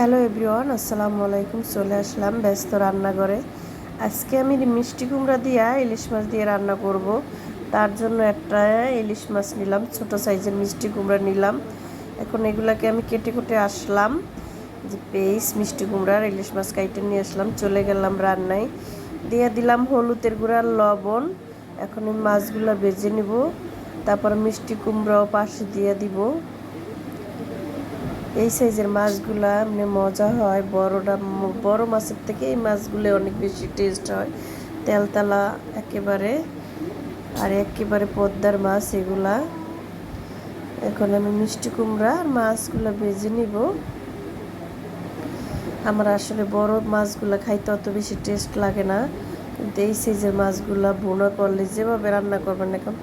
Hello everyone, আসসালামু আলাইকুম। চলে আসলাম ব্যস্ত রান্নাঘরে। আজকে আমি মিষ্টি কুমড়া দিয়া ইলিশ মাছ দিয়ে রান্না করব, তার জন্য একটা ইলিশ মাছ নিলাম, ছোট সাইজের মিষ্টি কুমড়া নিলাম। এখন এগুলাকে আমি কেটে কুটে আসলাম, যে পেস মিষ্টি কুমড়ার ইলিশ মাছ কাইটে নিয়ে আসলাম, চলে গেলাম রান্নায়। দিয়ে দিলাম হলুদের গুঁড়ার লবণ। এখন এই মাছগুলো বেজে নিব, তারপর মিষ্টি কুমড়াও পাশে দিয়ে দিব। এই সাইজের মাছগুলা এমনি মজা হয়, বড়টা বড় মাছের থেকে এই মাছগুলো অনেক বেশি টেস্ট হয়। তেলতলা একেবারে, আর একেবারে পদ্মার মাছ এগুলা। এখন আমি মিষ্টি কুমড়া আর মাছগুলো ভেজে নিব। আমার আসলে বড় মাছগুলো খাইতে অত বেশি টেস্ট লাগে না, কিন্তু এই সাইজের মাছগুলো বোনা করলে যেভাবে রান্না করবেন, এখন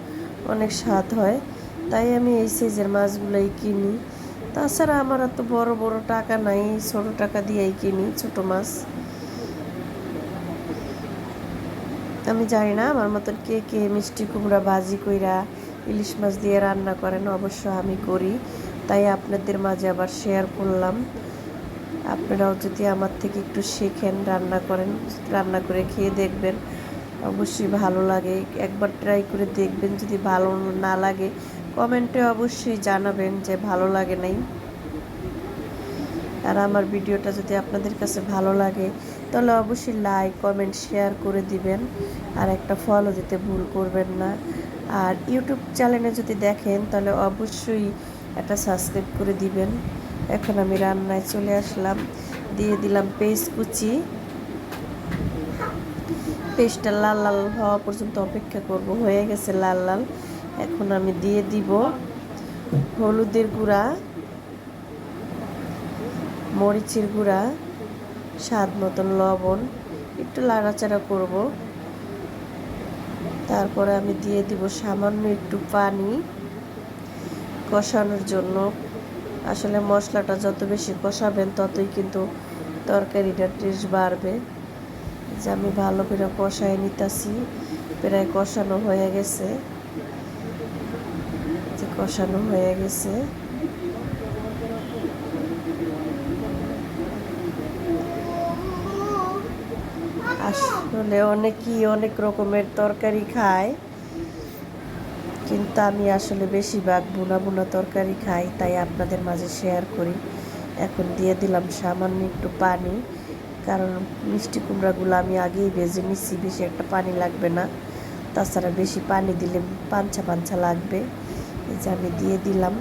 অনেক স্বাদ হয়। তাই আমি এই সাইজের মাছগুলোই কিনি। তাছাড়া আমার এত বড় বড় টাকা নাই, ছোট টাকা দিয়েই কিনি, ছোট মাছ। আমি জানি না, আমার মতন কে কে মিষ্টি কুমড়া ভাজি কইরা ইলিশ মাছ দিয়ে রান্না করেন, অবশ্য আমি করি। তাই আপনাদের মাঝে আবার শেয়ার করলাম। আপনারাও যদি আমার থেকে একটু শেখেন, রান্না করেন, রান্না করে খেয়ে দেখবেন। অবশ্যই ভালো লাগে। একবার ট্রাই করে দেখবেন, যদি ভালো না লাগে কমেন্টে অবশ্যই জানাবেন যে ভালো লাগে নাই। আর আমার ভিডিওটা যদি আপনাদের কাছে ভালো লাগে, তাহলে অবশ্যই লাইক কমেন্ট শেয়ার করে দিবেন। আর একটা ফলো দিতে ভুল করবেন না। আর ইউটিউব চ্যানেলে যদি দেখেন, তাহলে অবশ্যই একটা সাবস্ক্রাইব করে দিবেন। এখন আমি রান্নায় চলে আসলাম। দিয়ে দিলাম পেস্ট কুচি। পেস্টটা লাল লাল হওয়া পর্যন্ত অপেক্ষা করব। হয়ে গেছে লাল লাল। এখন আমি দিয়ে দিব হলুদের গুঁড়া, মরিচের গুঁড়া, স্বাদ মতন লবণ, একটু লাড়াচাড়া করব। তারপরে আমি দিয়ে দিব সামান্য একটু পানি কষানোর জন্য। আসলে মশলাটা যত বেশি কষাবেন ততই কিন্তু তরকারিটার টেস্ট বাড়বে। যে আমি ভালো করে কষায় নিতেছি, প্রায় কষানো হয়ে গেছে। কষানো হয়ে গেছে। আসলে অনেকেই অনেক রকমের তরকারি খায়, কিন্তু আমি আসলে বেশিরভাগ বুনা বুনা তরকারি খাই, তাই আপনাদের মাঝে শেয়ার করি। এখন দিয়ে দিলাম সামান্য একটু পানি, কারণ মিষ্টি কুমড়াগুলো আমি আগেই ভেজে নিচ্ছি বেশি একটা পানি লাগবে না। তাছাড়া বেশি পানি দিলে পাঞ্ছা পাঞ্ছা লাগবে। এই যে আমি দিয়ে দিলাম।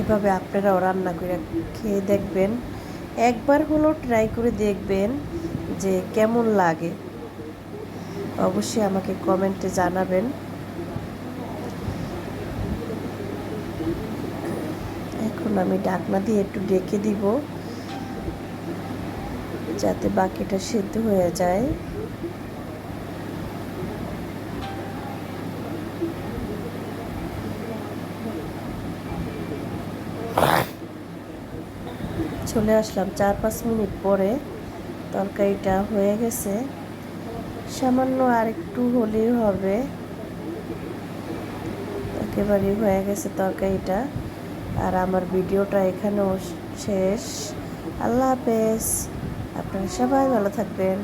এভাবে আপনারাও রান্না করে খেয়ে দেখবেন। একবার হলো ট্রাই করে দেখবেন যে কেমন লাগে। অবশ্যই আমাকে কমেন্টে জানাবেন এখন আমি ডাকনা দিয়ে একটু ডেকে দিব, যাতে বাকিটা সেদ্ধ হয়ে যায়। চলে আসলাম চার পাঁচ মিনিট পরে, তরকারিটা হয়ে গেছে। সামান্য আর একটু হলেই হবে। একেবারেই হয়ে গেছে তরকারিটা। আর আমার ভিডিওটা এখানেও শেষ। আল্লাহ হাফেজ। আপনারা সবাই ভালো থাকবেন।